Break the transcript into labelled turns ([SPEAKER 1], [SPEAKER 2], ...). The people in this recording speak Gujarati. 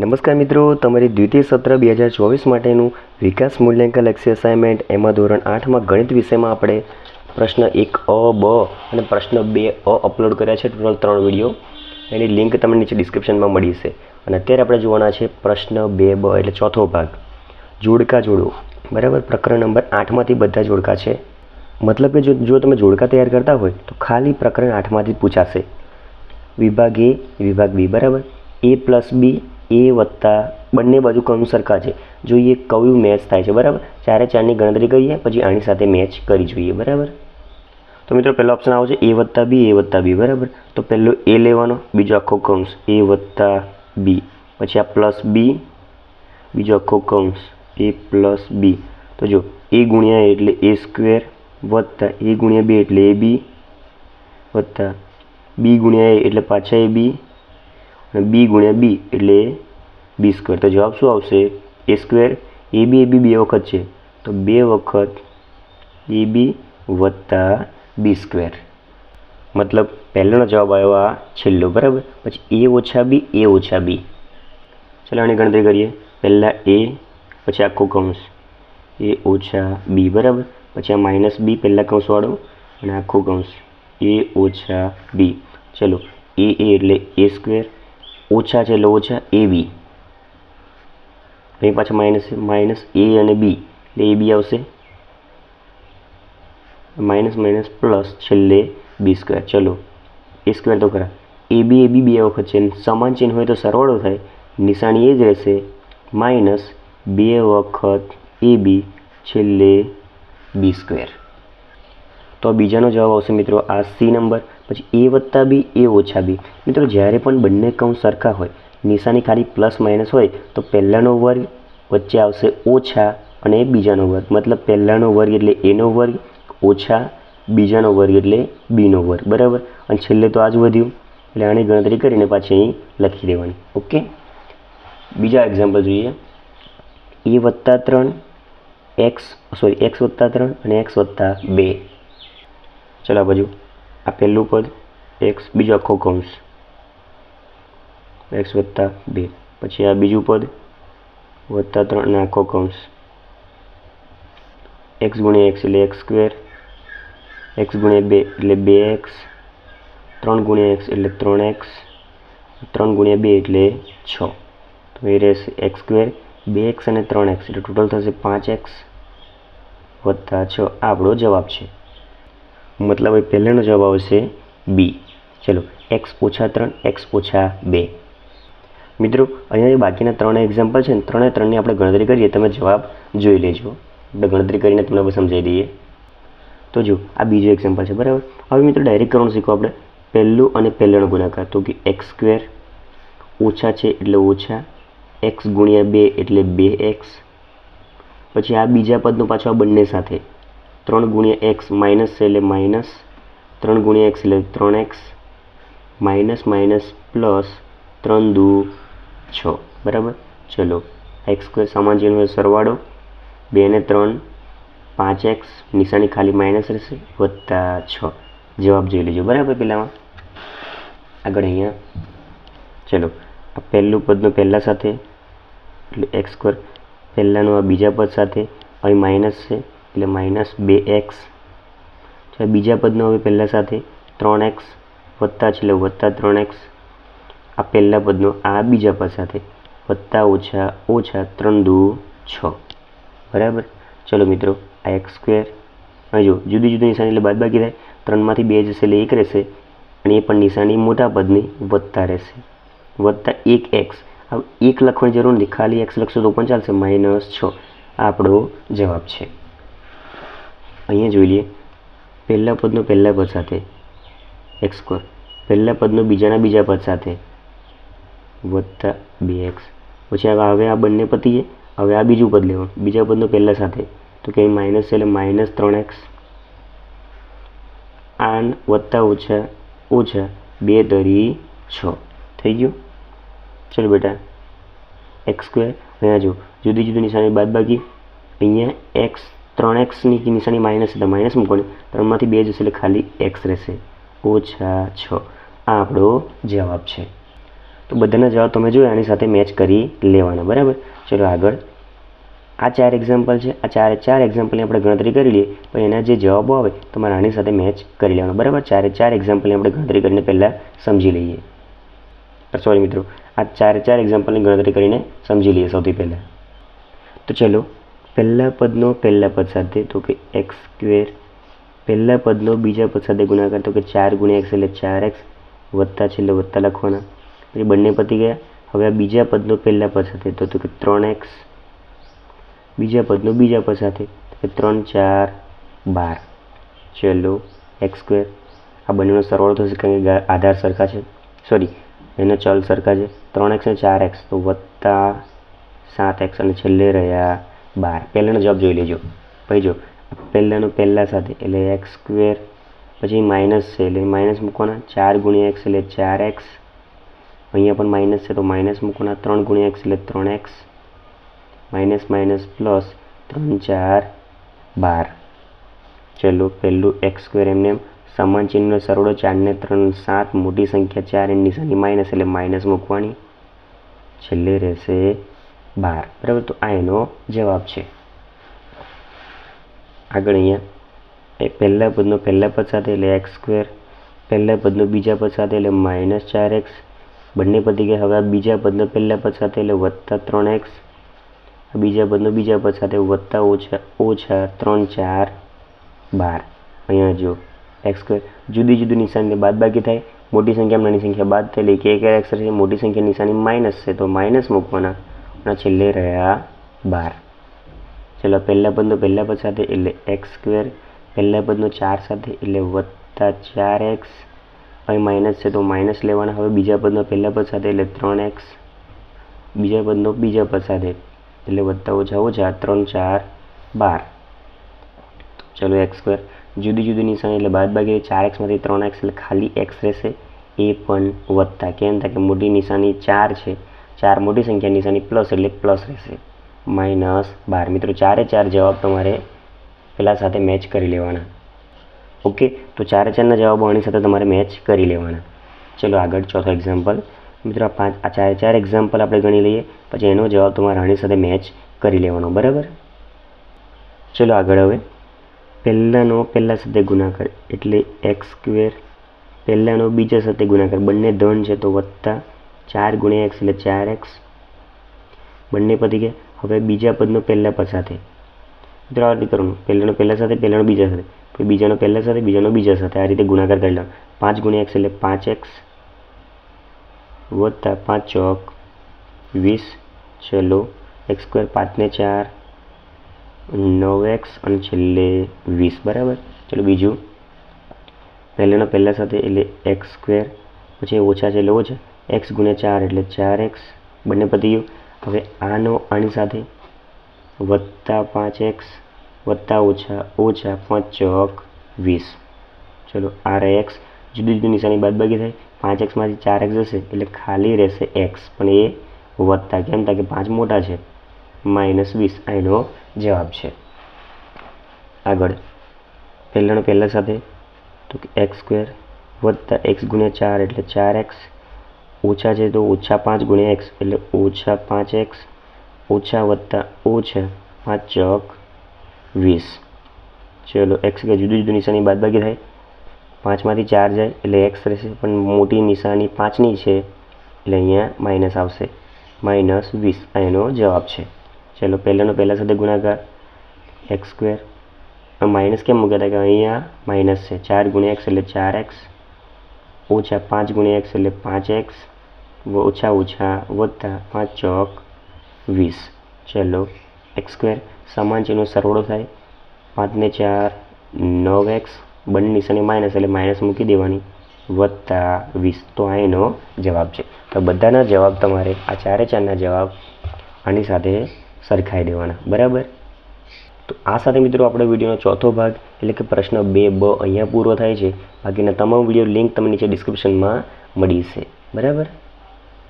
[SPEAKER 1] નમસ્કાર મિત્રો, તમારી દ્વિતીય સત્ર બે હજાર ચોવીસ માટેનું વિકાસ મૂલ્યાંકન લક્ષી અસાઇનમેન્ટ એમાં ધોરણ આઠમાં ગણિત વિષયમાં આપણે પ્રશ્ન એક, અ, બ અને પ્રશ્ન બે, અ અપલોડ કર્યા છે. ટોટલ ત્રણ વીડિયો એની લિંક તમને નીચે ડિસ્ક્રિપ્શનમાં મળી છે અને અત્યારે આપણે જોવાના છે પ્રશ્ન બે, બ એટલે ચોથો ભાગ. જોડકા જોડો. બરાબર? પ્રકરણ નંબર આઠમાંથી બધા જોડકા છે. મતલબ કે જો જો તમે જોડકા તૈયાર કરતા હોય, તો ખાલી પ્રકરણ આઠમાંથી પૂછાશે. વિભાગ એ, વિભાગ બી. બરાબર? એ પ્લસ બી એ વત્તા બંને બાજુ કયું સરખા છે. જોઈએ કયું મેચ થાય છે, બરાબર? ચારે ચારની ગણતરી કરીએ, પછી આની સાથે મેચ કરી જોઈએ, બરાબર? તો મિત્રો, પહેલો ઓપ્શન આવશે એ વત્તા બી, એ વત્તા બી, બરાબર? તો પહેલો એ લેવાનો, બીજો આખો કૌંસ એ વત્તા બી. પછી આ પ્લસ બી બીજો આખો કૌંસ એ પ્લસ બી તો જો, એ ગુણ્યા એટલે એ સ્ક્વેર વત્તા એ ગુણ્યા બે એટલે એ બી વત્તા બી ગુણ્યા એ એટલે પાછા એ બી અને બી ગુણ્યા બી એટલે બી સ્ક્વેર. તો જવાબ શું આવશે? એ સ્ક્વેર, એ બી એ બી બે વખત છે. તો બે વખત એ બી વત્તા બી સ્ક્વેર. મતલબ પહેલાંનો જવાબ આવ્યો આ છેલ્લો, બરાબર? પછી એ ઓછા બી, એ ઓછા બી. ચાલો આની ગણતરી કરીએ. પહેલાં એ, પછી આખો કૌંસ. એ ઓછા બી, બરાબર? પછી આ માઇનસ બી પહેલાં કૌંસવાળો અને આખો કૌંસ. એ ઓછા બી. ચલો, એ એ એટલે એ સ્ક્વેર, ઓછા છે એટલે ઓછા એ બી. અહીં પાછા માઇનસ માઇનસ એ અને બી એટલે એ બી આવશે. માઇનસ માઇનસ પ્લસ છેલ્લે બી સ્ક્વેર ચલો એ સ્ક્વેર તો ખરા. એ બી એ બી બે વખત છે. સમાન ચિહ્ન હોય તો સરવાળો થાય. નિશાની એ જ રહેશે. માઇનસ બે વખત એ બી છેલ્લે બી સ્ક્વેર તો બીજાનો જવાબ આવશે મિત્રો આ સી નંબર પછી એ વત્તા બી એ ઓછા બી મિત્રો જ્યારે પણ બંને કૌંસ સરખા હોય નિશાની ખાલી પ્લસ માઇનસ હોય તો પહેલાંનો વર્ગ વચ્ચે આવશે ઓછા અને બીજાનો વર્ગ. મતલબ પહેલાંનો વર્ગ એટલે એનો વર્ગ, ઓછા બીજાનો વર્ગ એટલે બીનો વર્ગ. બરાબર? અને છેલ્લે તો આ જ વધ્યું. એટલે આની ગણતરી કરીને પાછી અહીં લખી દેવાની. ઓકે? બીજા એક્ઝામ્પલ જોઈએ. એ વત્તા ત્રણ, એક્સ સોરી એક્સ વત્તા ત્રણ અને એક્સ વત્તા બે. ચલો બાજુ. આ પહેલું પદ, એક્સ, બીજો આખો કૌંસ. એક્સ વત્તા બે. પછી આ બીજું પદ વત્તા ત્રણ આખો કૌંસ એક્સ ગુણ્યા એક્સ એટલે એક્સ સ્ક્વેર. એક્સ ગુણ્યા બે એટલે બે એક્સ. ત્રણ ગુણ્યા એક્સ એટલે ત્રણ એક્સ. ત્રણ ગુણ્યા બે એટલે છ. તો એ રહેશે એક્સ સ્ક્વેર, બે એક્સ અને ત્રણ એક્સ. એટલે ટોટલ થશે પાંચ એક્સ વત્તા છ. આપણો જવાબ છે. મતલબ એ પહેલાંનો જવાબ આવશે બી. ચલો, એક્સ ઓછા ત્રણ, એક્સ ઓછા બે. મિત્રો, અહીંયા બાકીના ત્રણ એક્ઝામ્પલ છે ને, ત્રણે ત્રણની આપણે ગણતરી કરીએ, તમે જવાબ જોઈ લેજો. આપણે ગણતરી કરીને તમને સમજાવી દઈએ. તો જો, આ બીજો એક્ઝામ્પલ છે, બરાબર? હવે મિત્રો ડાયરેક્ટ કરવાનું શીખો આપણે. પહેલું અને પહેલાંનો ગુણાકાર, તો કે એક્સ સ્ક્વેર ઓછા છે એટલે ઓછા એક્સ ગુણ્યા બે એટલે બે એક્સ પછી આ બીજા પદનો પાછો આ બંને સાથે. ત્રણ ગુણ્યા એક્સ માઇનસ છે એટલે માઇનસ ત્રણ ગુણ્યા એક્સ એટલે ત્રણ એક્સ માઇનસ માઇનસ પ્લસ ત્રણ દુ છ. બરાબર? ચલો એક્સ સ્ક્વેર સમાન ચિહ્ન હોય સરવાળો. બે ને ત્રણ, પાંચ એક્સ નિશાની ખાલી માઇનસ રહેશે, વત્તા છ. જવાબ જોઈ લેજો. બરાબર પહેલાંમાં આગળ અહીંયા. ચલો, આ પહેલું પદનો પહેલાં સાથે, એટલે એક્સ સ્ક્વેર પહેલાંનું આ બીજા પદ સાથે, અહીં માઇનસ છે, એટલે માઇનસ બે એક્સ બીજા પદનો હવે પહેલાં સાથે, ત્રણ એક્સ વત્તા છે, એટલે વત્તા ત્રણ એક્સ આ પહેલા પદનો આ બીજા પદ સાથે વત્તા ઓછા ઓછા ત્રણ દુ છ. બરાબર? ચલો મિત્રો, આ એક્સ સ્ક્વેર જો, જુદી જુદી નિશાની એટલે બાદ બાકી થાય. ત્રણમાંથી બે જશે એટલે એક રહેશે. અને એ પણ નિશાની મોટા પદની વધતા રહેશે. વધતા એક એક્સ હવે એક લખવાની જરૂર નથી. ખાલી એક્સ લખશો તો પણ ચાલશે. માઇનસ છ. આપણો જવાબ છે. અહીંયા જોઈ લઈએ. પહેલા પદનો પહેલા પદ સાથે એક્સ સ્ક્વેર પહેલા પદનો બીજાના બીજા પદ સાથે વત્તા બે એક્સ. પછી હવે આ બંને પતીએ, હવે આ બીજું પદ લેવાનું. બીજા પદનો પહેલા સાથે. તો કે માઇનસ છે એટલે માઇનસ ત્રણ એક્સ. આન વત્તા ઓછા ઓછા બે તરી છ. થઈ ગયું? ચલો બેટા, એક્સ સ્ક્વેર. અહીંયા જો, જુદી જુદી નિશાની બાદ બાકી અહીંયા એક્સ, ત્રણ એક્સની નિશાની માઇનસ એટલે માઇનસ મૂકવાની. ત્રણમાંથી બે જશે એટલે ખાલી એક્સ રહેશે. ઓછા છ. આ આપણો જવાબ છે. તો બધાના જવાબ તમે જોયો આની સાથે મેચ કરી લેવાના, બરાબર? ચલો આગળ. આ ચાર એક્ઝામ્પલ છે, આ ચારે ચાર એક્ઝામ્પલની આપણે ગણતરી કરી લઈએ, પણ એના જે જવાબો આવે તમારે આની સાથે મેચ કરી લેવાનો, બરાબર? ચારે ચાર એક્ઝામ્પલની આપણે ગણતરી કરીને પહેલાં સમજી લઈએ. સોરી મિત્રો, આ ચારે ચાર એક્ઝામ્પલની ગણતરી કરીને સમજી લઈએ સૌથી પહેલાં. તો ચલો, પહેલા પદનો પહેલા પદ સાથે, તો કે એક્સ સ્ક્વેર પહેલા પદનો બીજા પદ સાથે ગુણાકાર, તો કે ચાર ગુણ્યા એક્સ એટલે ચાર એક્સ વત્તા છે એટલે વત્તા લખવાના. પછી બંને પતી ગયા. હવે આ બીજા પદનો પહેલા પદ સાથે. તો કે ત્રણ એક્સ. બીજા પદનો બીજા પદ સાથે. કે ત્રણ ચાર બાર. ચલો, એક્સ સ્ક્વેર. આ બંનેનો સરવાળો થશે કારણ કે આધાર સરખા છે. સોરી, એના ચલ સરખા છે. ત્રણ એક્સ અને ચાર એક્સ. તો વત્તા સાત એક્સ અને છેલ્લે રહ્યા બાર. પહેલાંનો જવાબ જોઈ લેજો. પછી જો, પહેલાંનો પહેલાં સાથે એટલે એક્સ સ્ક્વેર, પછી માઇનસ છે એટલે માઇનસ મૂકવાના. ચાર ગુણ્યા એક્સ એટલે ચાર એક્સ. અહીંયા પણ માઇનસ છે, તો માઇનસ મૂકવાના ત્રણ ગુણ્યા એક્સ એટલે ત્રણ એક્સ માઇનસ માઇનસ પ્લસ ત્રણ, ચાર, બાર. ચલો, પહેલું એક્સ સ્ક્વેર એમને એમ સમાન ચિહ્નનો સરવાળો ચારને ત્રણ સાત, મોટી સંખ્યા ચાર, એની નિશાની માઇનસ એટલે માઇનસ મૂકવાની. છેલ્લે રહેશે બાર. બરાબર? તો આ એનો જવાબ છે. આગળ અહીંયા, એ પહેલા પદનો પહેલા પદ સાથે એટલે એક્સ સ્ક્વેર પહેલા પદનો બીજા પદ સાથે એટલે માઇનસ ચાર એક્સ બંને પદી ગયા હવે બીજા પદનો પહેલા પદ સાથે એટલે વત્તા ત્રણ એક્સ બીજા પદનો બીજા પદ સાથે વત્તા ઓછા ઓછા ત્રણ ચાર બાર. અહીંયા જો એક્સ જુદી જુદી નિશાનીને બાદ બાકી થાય. મોટી સંખ્યામાં નાની સંખ્યા બાદ થયેલી કે એક એક્સ છે મોટી સંખ્યા નિશાની માઇનસ છે તો માઇનસ મૂકવાના. અને છેલ્લે રહ્યા બાર. ચલો પહેલા પદનો પહેલા પદ સાથે એટલે એક્સ સ્ક્વેર, પહેલા પદનો ચાર સાથે એટલે વત્તા ચાર એક્સ અહીં માઇનસ છે તો માઇનસ લેવાના. હવે બીજા પદનો પહેલા પદ સાથે એટલે ત્રણ એક્સ. બીજા પદનો બીજા પદ સાથે એટલે વધતા ઓછા ઓછા ત્રણ ચાર બાર. ચલો એક્સ સ્ક્વેર. જુદી જુદી નિશાની એટલે બાદ બાકી ચાર એક્સમાંથી ત્રણ એક્સ એટલે ખાલી એક્સ રહેશે. એ પણ વત્તા. કેમ? થાય કે મોટી નિશાની ચાર છે. ચાર મોટી સંખ્યા નિશાની પ્લસ એટલે પ્લસ રહેશે. માઇનસ બાર. મિત્રો, ચારે ચાર જવાબ તમારે પેલા સાથે મેચ કરી લેવાના. ઓકે? તો ચારે ચારના જવાબો આની સાથે તમારે મેચ કરી લેવાના. ચલો આગળ ચોથો એક્ઝામ્પલ મિત્રો પાંચ આ ચારે ચાર એક્ઝામ્પલ આપણે ગણી લઈએ, પછી એનો જવાબ તમારે આની સાથે મેચ કરી લેવાનો, બરાબર? ચલો આગળ હવે. પહેલાંનો પહેલાં સાથે ગુણાકાર, એટલે એક્સ સ્ક્વેર પહેલાંનો બીજા સાથે ગુણાકાર. બંને ધન છે તો વત્તા ચાર ગુણ્યા એક્સ એટલે ચાર એક્સ બંને પતી ગયા. હવે બીજા પદનો પહેલાં પદ સાથે. મિત્રો, આ રીતે કરવાનું. પહેલાંનો પહેલાં સાથે, પહેલાંનો બીજા સાથે. પછી બીજાનો પહેલા સાથે, બીજાનો બીજા સાથે, આ રીતે ગુણાકાર કરી લેવાનો પાંચ ગુણ્યા એક્સ એટલે પાંચ એક્સ વત્તા પાંચ ચોક વીસ ચલો એક્સ સ્ક્વેર પાંચને ચાર, નવ એક્સ અને છેલ્લે વીસ, બરાબર? ચલો બીજું. પહેલાંનો પહેલાં સાથે એટલે એક્સ સ્ક્વેર, પછી ઓછા છે એટલે ઓછા. એક્સ ગુણ્યા ચાર એટલે ચાર એક્સ, બંને પતી ગયું. હવે આનો આની સાથે વત્તા પાંચ એક્સ વત્તા ઓછા ઓછા પાંચ ચોક વીસ. ચલો, આર એક્સ જુદી જુદી નિશાની બાદબાકી થાય. પાંચ એક્સમાંથી ચાર એક્સ જશે, એટલે ખાલી રહેશે એક્સ. પણ એ વત્તા કેમ? તા કે પાંચ મોટા છે. માઇનસ વીસ. આ એનો જવાબ છે. આગળ. પહેલાંનો પહેલાં સાથે તો કે એક્સ સ્ક્વેર વત્તા એક્સ ગુણ્યા ચાર એટલે ચાર એક્સ. ઓછા છે તો ઓછા પાંચ ગુણ્યા એક્સ, એટલે ઓછા પાંચ એક્સ. ઓછા વત્તા ઓછા પાંચ ચોક વીસ. ચલો એક્સ કે જુદી જુદી નિશાની બાદબાકી થાય. પાંચમાંથી ચાર જાય, એટલે એક્સ રહેશે. પણ મોટી નિશાની પાંચની છે, એટલે અહીંયા માઇનસ આવશે. માઇનસ વીસ. એનો જવાબ છે. ચલો, પહેલાંનો પહેલાં સાથે ગુણાકાર. એક્સ સ્ક્વેર માઇનસ કેમ મૂક્યા કે અહીંયા માઇનસ છે. ચાર ગુણ્યા એક્સ એટલે ચાર એક્સ ઓછા પાંચ ગુણ્યા એક્સ એટલે પાંચ એક્સ ઓછા ઓછા વત્તા પાંચ ચોક વીસ. ચલો એક્સ સ્ક્વેર સમાન ચિહ્નો સરવાળો થાય. પાંચને ચાર, નવ એક્સ બંને નિશાની માઇનસ એટલે માઇનસ મૂકી દેવાની. વત્તા વીસ. તો આ એનો જવાબ છે. તો બધાના જવાબ તમારે આ ચારે ચારના જવાબ આની સાથે સરખાઈ દેવાના. બરાબર? તો આ સાથે મિત્રો આપણે વિડીયોનો ચોથો ભાગ, એટલે કે પ્રશ્ન બે, બ અહીંયા પૂરો થાય છે. બાકીના તમામ વીડિયો લિંક તમને નીચે ડિસ્ક્રિપ્શનમાં મળી છે બરાબર?